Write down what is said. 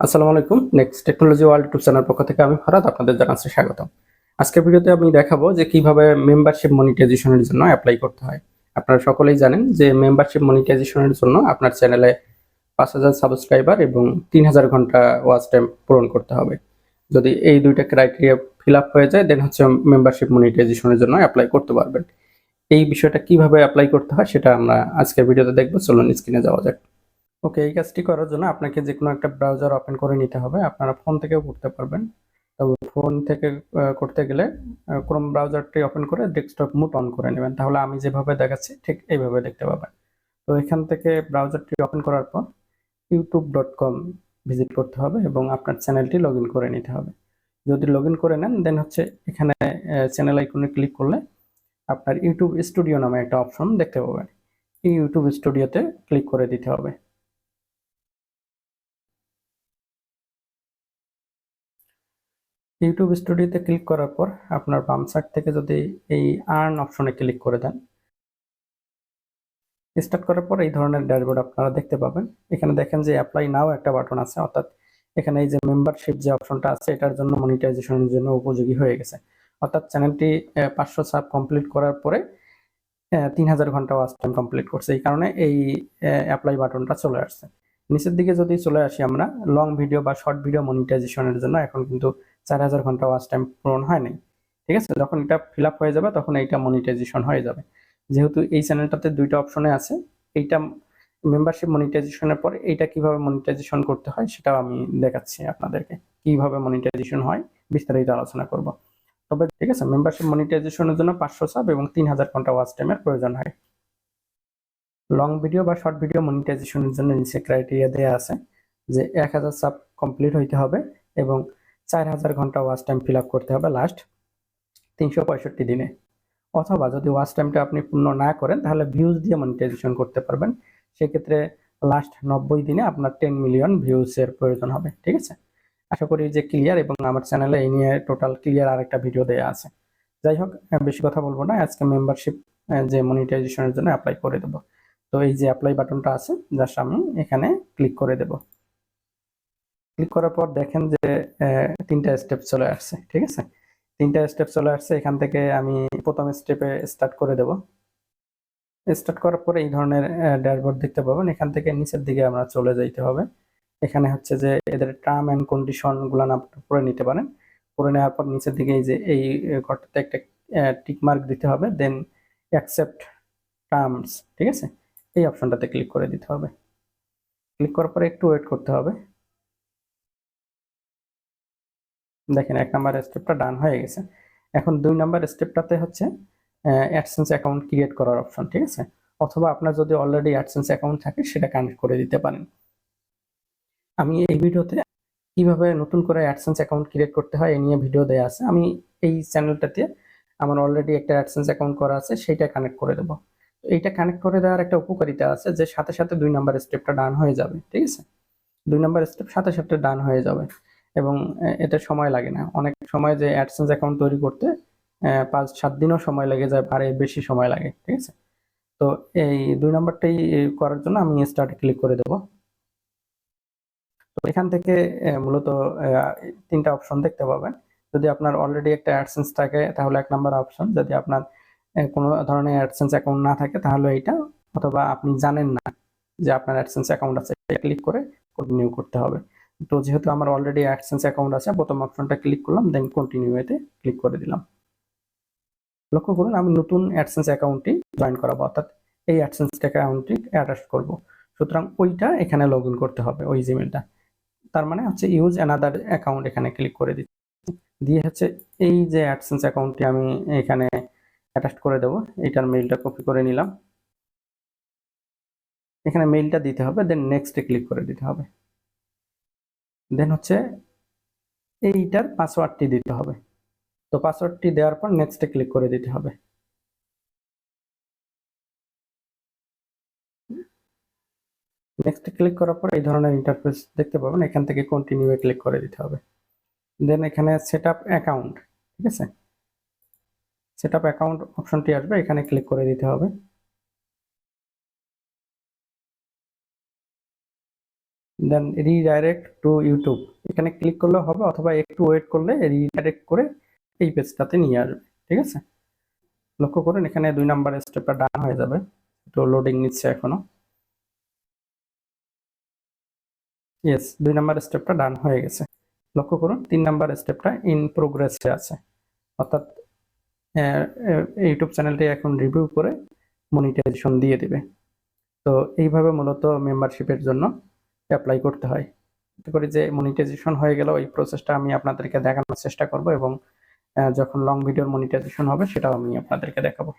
আসসালামু আলাইকুম। Next technology world YouTube channel পক্ষ থেকে আমি ফরাদ, আপনাদের জানাচ্ছি স্বাগতম। আজকের ভিডিওতে আমি দেখাবো যে কীভাবে মেম্বারশিপ মনিটাইজেশনের জন্য অ্যাপ্লাই করতে হয়। আপনারা সকলেই জানেন যে মেম্বারশিপ মনিটাইজেশনের জন্য আপনার চ্যানেলে পাঁচ হাজার সাবস্ক্রাইবার এবং তিন হাজার ঘণ্টা ওয়াচ টাইম পূরণ করতে হবে। যদি এই দুইটা ক্রাইটেরিয়া ফিল আপ হয়ে যায় দেন হচ্ছে মেম্বারশিপ মনিটাইজেশনের জন্য অ্যাপ্লাই করতে পারবেন। এই বিষয়টা কীভাবে অ্যাপ্লাই করতে হয়, সেটা আমরা আজকের ভিডিওতে দেখব। চলুন স্ক্রিনে যাওয়া যাক। ওকে, এই কাজটি করার জন্য আপনাকে যে কোনো একটা ব্রাউজার ওপেন করে নিতে হবে। আপনারা ফোন থেকেও করতে পারবেন। তবে ফোন থেকে করতে গেলে ক্রোম ব্রাউজারটি ওপেন করে ডেস্কটপ মুড অন করে নেবেন। তাহলে আমি যেভাবে দেখাচ্ছি, ঠিক এইভাবে দেখতে পাবেন। তো এখান থেকে ব্রাউজারটি ওপেন করার পর ইউটিউব ডট কম ভিজিট করতে হবে এবং আপনার চ্যানেলটি লগ করে নিতে হবে। যদি লগ করে নেন দেন হচ্ছে এখানে চ্যানেল আইকনে ক্লিক করলে আপনার ইউটিউব স্টুডিও নামে একটা অপশন দেখতে পাবেন। এই ইউটিউব স্টুডিওতে ক্লিক করে দিতে হবে। ইউটিউব স্টুডিওতে ক্লিক করার পর আপনার বাম সাইড থেকে যদি এই আর্ন অপশনে ক্লিক করে দেন স্টার্ট করার পর এই ধরনের ড্যাশবোর্ড আপনারা দেখতে পাবেন। এখানে দেখেন যে অ্যাপ্লাই নাও একটা বাটন আছে, অর্থাৎ এখানে এই যে মেম্বারশিপ যে অপশনটা আছে, এটার জন্য মনিটাইজেশনের জন্য উপযোগী হয়ে গেছে। অর্থাৎ চ্যানেলটি পাঁচশো সাব কমপ্লিট করার পরে তিন হাজার ঘণ্টা ওয়াচ টাইম কমপ্লিট করছে। এই কারণে এই অ্যাপ্লাই বাটনটা চলে আসছে। নিচের দিকে যদি চলে আসি আমরা লং ভিডিও বা শর্ট ভিডিও মনিটাইজেশনের জন্য এখন কিন্তু চার হাজার ঘণ্টা ওয়াচ টাইম পূরণ হয় নাই। ঠিক আছে? যখন এটা ফিল আপ হয়ে যাবে, তখন এইটা মনিটাইজেশন হয়ে যাবে। যেহেতু এই চ্যানেলটাতে দুইটা অপশনে আছে, এইটা মেম্বারশিপ মনিটাইজেশনের পরে এইটা কীভাবে মনিটাইজেশন করতে হয় সেটাও আমি দেখাচ্ছি আপনাদেরকে। কীভাবে মনিটাইজেশন হয় বিস্তারিত আলোচনা করব। তবে ঠিক আছে মেম্বারশিপ মনিটাইজেশনের জন্য পাঁচশো সাব এবং তিন হাজার ঘণ্টা ওয়াচ টাইমের প্রয়োজন হয়। লং ভিডিও বা শর্ট ভিডিও মনিটাইজেশনের জন্য নিচে ক্রাইটেরিয়া দেওয়া আছে যে এক হাজার সাব কমপ্লিট হইতে হবে এবং চার হাজার ঘণ্টা ওয়াচ টাইম ফিল আপ করতে হবে লাস্ট তিনশো পঁয়ষট্টি দিনে। অথবা যদি ওয়াচ টাইমটা আপনি পূর্ণ না করেন, তাহলে ভিউজ দিয়ে মনিটাইজেশন করতে পারবেন। সেক্ষেত্রে লাস্ট নব্বই দিনে আপনার টেন মিলিয়ন ভিউজের প্রয়োজন হবে, ঠিক আছে? আশা করি যে ক্লিয়ার এবং আমার চ্যানেলে এই নিয়ে টোটাল ক্লিয়ার আরেকটা ভিডিও দেওয়া আছে। যাই হোক বেশি কথা বলব না, আজকে মেম্বারশিপ যে মনিটাইজেশনের জন্য অ্যাপ্লাই করে দেবো। তো এই যে অ্যাপ্লাই বাটনটা আছে জাস্ট আমি এখানে ক্লিক করে দেব। ক্লিক করার পর দেখেন যে তিনটা স্টেপ চলে আসছে, ঠিক আছে? তিনটা স্টেপ চলে আসছে, এখান থেকে আমি প্রথম স্টেপে স্টার্ট করে দেব। স্টার্ট করার পরে এই ধরনের ড্যাশবোর্ড দেখতে পাবেন। এখান থেকে নিচের দিকে আমরা চলে যাইতে হবে। এখানে হচ্ছে যে, এদের টার্ম অ্যান্ড কন্ডিশনগুলো না পড়ে নিতে পারেন। পড়ে নেওয়ার পর নিচের দিকে এই যে, এই ঘরটাতে একটা টিক মার্ক দিতে হবে। দেন অ্যাকসেপ্ট টার্মস ঠিক আছে? এই অপশনটাতে ক্লিক করে দিতে হবে। ক্লিক করার পরে একটু ওয়েট করতে হবে। দেখেন এক নাম্বার স্টেপটা ডান হয়ে গেছে। এখন দুই নাম্বার স্টেপটাতে হচ্ছে অ্যাডসেন্স অ্যাকাউন্ট ক্রিয়েট করার অপশন ঠিক আছে? অথবা আপনার যদি অলরেডি অ্যাডসেন্স অ্যাকাউন্ট থাকে, সেটা কানেক্ট করে দিতে পারেন। আমি এই ভিডিওতে কীভাবে নতুন করে অ্যাডসেন্স অ্যাকাউন্ট ক্রিয়েট করতে হয় এই নিয়ে ভিডিও দেওয়া আছে। আমি এই চ্যানেলটাতে আমার অলরেডি একটা অ্যাডসেন্স অ্যাকাউন্ট করা আছে, সেইটা কানেক্ট করে দেবো। এইটা কানেক্ট করে দেওয়ার একটা উপকারিতা আছে যে সাথে সাথে দুই নাম্বার স্টেপটা ডান হয়ে যাবে, ঠিক আছে? দুই নাম্বার স্টেপ সাথে সাথে ডান হয়ে যাবে। এবং এতে সময় লাগে না। অনেক সময় যে অ্যাডসেন্স অ্যাকাউন্ট তৈরি করতে পাঁচ, সাত দিনও সময় লেগে যায় আর বেশি সময় লাগে, ঠিক আছে? তো এই দুই নাম্বারটাই করার জন্য আমি স্টার্টে ক্লিক করে দেব। তো এখান থেকে মূলত তিনটা অপশন দেখতে পাবেন। যদি আপনার অলরেডি একটা অ্যাডসেন্স থাকে, তাহলে এক নাম্বার অপশন যদি আপনার কোনো ধরনের অ্যাডসেন্স অ্যাকাউন্ট না থাকে, তাহলে এইটা। অথবা আপনি জানেন না যে আপনার অ্যাডসেন্স অ্যাকাউন্ট আছে ক্লিক করে কন্টিনিউ করতে হবে। তো যেহেতু আমার অলরেডি অ্যাডসেন্স অ্যাকাউন্ট আছে প্রথম অপশনটা ক্লিক করলাম দেন কন্টিনিউ এতে ক্লিক করে দিলাম। লক্ষ্য করুন, আমি নতুন অ্যাডসেন্স অ্যাকাউন্টটি জয়েন করাবো, অর্থাৎ এই অ্যাডসেন্স অ্যাকাউন্টটি অ্যাটাচ করব। সুতরাং ওইটা এখানে লগ করতে হবে, ওই জিমেলটা তার মানে হচ্ছে ইউজ অ্যানাদার অ্যাকাউন্ট এখানে ক্লিক করে দিচ্ছি। দিয়ে হচ্ছে এই যে অ্যাডসেন্স অ্যাকাউন্টটি আমি এখানে অ্যাটাচ করে দেবো এইটার মেইলটা কপি করে নিলাম। এখানে মেইলটা দিতে হবে দেন নেক্সটে ক্লিক করে দিতে হবে। দেন হচ্ছে এইটার পাসওয়ার্ডটি দিতে হবে। তো পাসওয়ার্ডটি দেওয়ার পর নেক্সটে ক্লিক করে দিতে হবে। নেক্সটে ক্লিক করার পর এই ধরনের ইন্টারফেস দেখতে পাবেন, এখান থেকে কন্টিনিউ ক্লিক করে দিতে হবে। দেন এখানে সেট আপ অ্যাকাউন্ট ঠিক আছে? সেট আপ অ্যাকাউন্ট অপশনটি আসবে, এখানে ক্লিক করে দিতে হবে। দেন রিডাইরেক্ট টু ইউটিউব এখানে ক্লিক করলে হবে অথবা একটু ওয়েট করলে রিডাইরেক্ট করে এই পেজটাতে নিয়ে আসবে, ঠিক আছে? লক্ষ্য করুন এখানে দুই নাম্বার স্টেপটা ডান হয়ে যাবে তো লোডিং নিচ্ছে এখনও। ইয়েস দুই নাম্বার স্টেপটা ডান হয়ে গেছে। লক্ষ্য করুন তিন নাম্বার স্টেপটা ইন প্রোগ্রেসে আছে। অর্থাৎ ইউটিউব চ্যানেলটি এখন রিভিউ করে মনিটাইজেশন দিয়ে দিবে। তো এইভাবে মূলত মেম্বারশিপের জন্য অ্যাপ্লাই করতে হয়। এতে করি যে মনিটাইজেশন হয়ে গেল, এই প্রসেসটা আমি আপনাদেরকে দেখানোর চেষ্টা করব এবং যখন লং ভিডিওর মনিটাইজেশন হবে সেটাও আমি আপনাদেরকে দেখাবো।